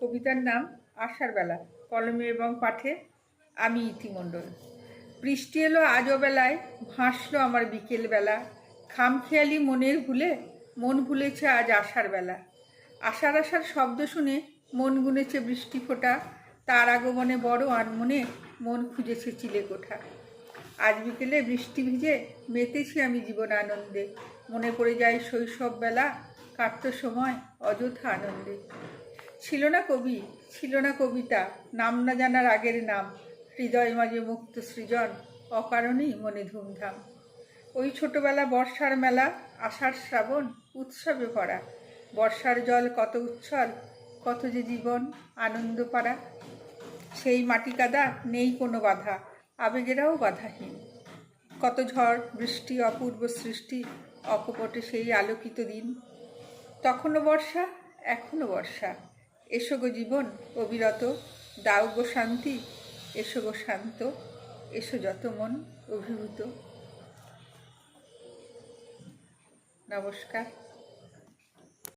কবিতার নাম আশার বেলা, কলমে এবং পাঠে আমি ইতিমণ্ডল। বৃষ্টি এলো আজও বেলায়, ভাসলো আমার বিকেল বেলা। খামখেয়ালি মনের ভুলে মন ভুলেছে আজ আশার বেলা। আশার আশার শব্দ শুনে মন গুনেছে বৃষ্টি ফোঁটা। তার আগমনে বড় আনমনে মন খুঁজেছে চিলে কোঠা। আজ বিকেলে বৃষ্টি ভিজে মেতেছি আমি জীবন আনন্দে। মনে পড়ে যায় শৈশব বেলা, কাটত সময় অযথা আনন্দে। ছিল না কবি, ছিল না কবিতা, নাম না জানার আগের নাম, হৃদয় মাঝে মুক্ত সৃজন অকারণেই মনে ধুমধাম। ওই ছোটবেলা বর্ষার মেলা, আষাঢ় শ্রাবণ, উৎসবে ভরা। বর্ষার জল কত উচ্ছল, কত যে জীবন আনন্দ পাড়া সেই মাটি কাদা নেই কোনো বাধা, আবেগেরাও বাধাহীন। কত ঝড়, বৃষ্টি, অপূর্ব সৃষ্টি, অকপটে সেই আলোকিত দিন। তখনও বর্ষা এখনও বর্ষা। এসো গো জীবন, অবিরত, দাও গো শান্তি, এসো গো শান্ত, এসো যত মন অভিভূত। নমস্কার।